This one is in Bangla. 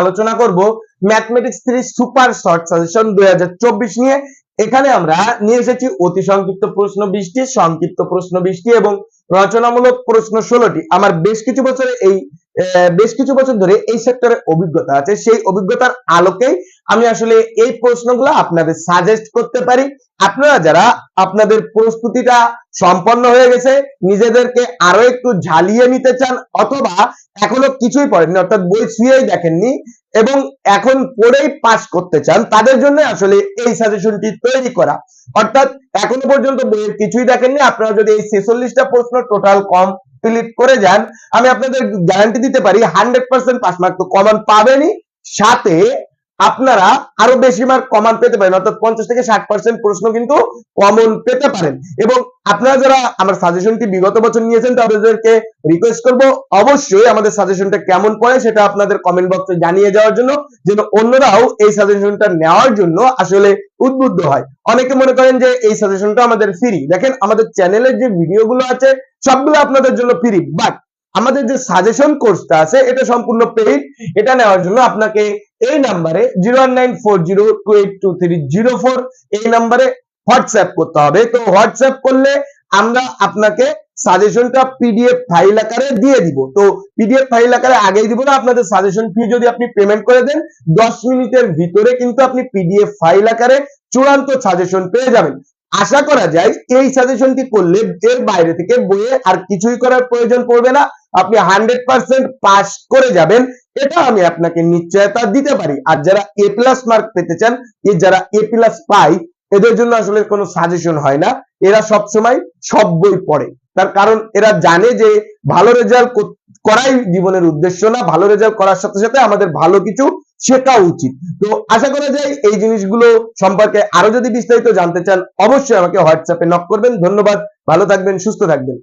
আলোচনা করব ম্যাথমেটিক্স 3 সুপার শর্ট সাজেশন 2024 নিয়ে। এখানে আমরা নিয়ে অতি সংক্ষিপ্ত প্রশ্ন 20টি সংক্ষিপ্ত প্রশ্ন 20টি এবং রচনামূলক প্রশ্ন 16টি আমার বেশ কিছু বছরে এই বেশ কিছু বছর ধরে এই সেক্টরে অভিজ্ঞতা আছে। সেই অভিজ্ঞতার আলোকেই আমি আসলে এই প্রশ্নগুলো আপনাদের সাজেস্ট করতে পারি। আপনারা যারা আপনাদের প্রস্তুতিটা সম্পন্ন হয়ে গেছে, নিজেদেরকে আরও একটু ঝালিয়ে নিতে চান অথবা এখনও কিছুই পড়েননি, অর্থাৎ বই ছুঁয়েই দেখেননি এবং এখন পড়েই পাস করতে চান, তাদের জন্য আসলে এই সাজেশনটি তৈরি করা। অর্থাৎ এখনও পর্যন্ত বইয়ের কিছুই দেখেননি। আপনারা যদি এই ছেচল্লিশটা প্রশ্ন টোটাল কমপ্লিট করে যান, আমি আপনাদের গ্যারান্টি দিতে পারি হান্ড্রেড পার্সেন্ট পাস মার্ক তো কমন পাবেনই, সাথে আপনারা আরও বেশি মার্ক কমন পেতে পারেন, অর্থাৎ পঞ্চাশ থেকে ষাট পার্সেন্ট প্রশ্ন কিন্তু কমন পেতে পারেন। এবং আপনারা যারা আমার সাজেশনটি বিগত বছর নিয়েছেন তাদেরকে রিকোয়েস্ট করব, অবশ্যই আমাদের সাজেশনটা কেমন পড়ে সেটা আপনাদের কমেন্ট বক্সে জানিয়ে যাওয়ার জন্য, যেন অন্যরাও এই সাজেশনটা নেওয়ার জন্য আসলে উদ্বুদ্ধ হয়। অনেকে মনে করেন যে এই সাজেশনটা আমাদের ফ্রি দেখেন, আমাদের চ্যানেলের যে ভিডিওগুলো আছে সবগুলো আপনাদের জন্য ফ্রি বাট আমাদের যে সাজেশন কোর্সটা আছে, এটা সম্পূর্ণ পেইড এটা নেওয়ার জন্য আপনাকে এই নাম্বারে জিরো এই নাম্বারে হোয়াটসঅ্যাপ করতে হবে। তো হোয়াটসঅ্যাপ করলে আমরা আপনাকে সাজেশনটা পিডিএফ ফাইল আকারে দিয়ে দিব। তো পিডিএফ ফাইল আকারে আগেই দিব না, আপনাদের সাজেশন ফি যদি আপনি পেমেন্ট করে দেন, দশ মিনিটের ভিতরে কিন্তু আপনি পিডিএফ ফাইল আকারে চূড়ান্ত সাজেশন পেয়ে যাবেন। আশা করা যায় এই সাজেশনটি করলে এর বাইরে থেকে বইয়ে আর কিছুই করার প্রয়োজন পড়বে না। আপনি হান্ড্রেড পার্সেন্ট পাস করে যাবেন। এটা আমি আপনাকে নিশ্চয়তা দিতে পারি। আর যারা এ প্লাস মার্ক পেতে চান, এই যারা এ প্লাস পাই এদের জন্য আসলে কোনো সাজেশন হয় না। এরা সব সময় সব বই পড়ে। তার কারণ এরা জানে যে ভালো রেজাল্ট করাই জীবনের উদ্দেশ্য না, ভালো রেজাল্ট করার সাথে সাথে আমাদের ভালো কিছু শেখা উচিত। তো আশা করা যায় এই জিনিসগুলো সম্পর্কে আরও যদি বিস্তারিত জানতে চান, অবশ্যই আমাকে হোয়াটসঅ্যাপে নক করবেন। ধন্যবাদ, ভালো থাকবেন, সুস্থ থাকবেন।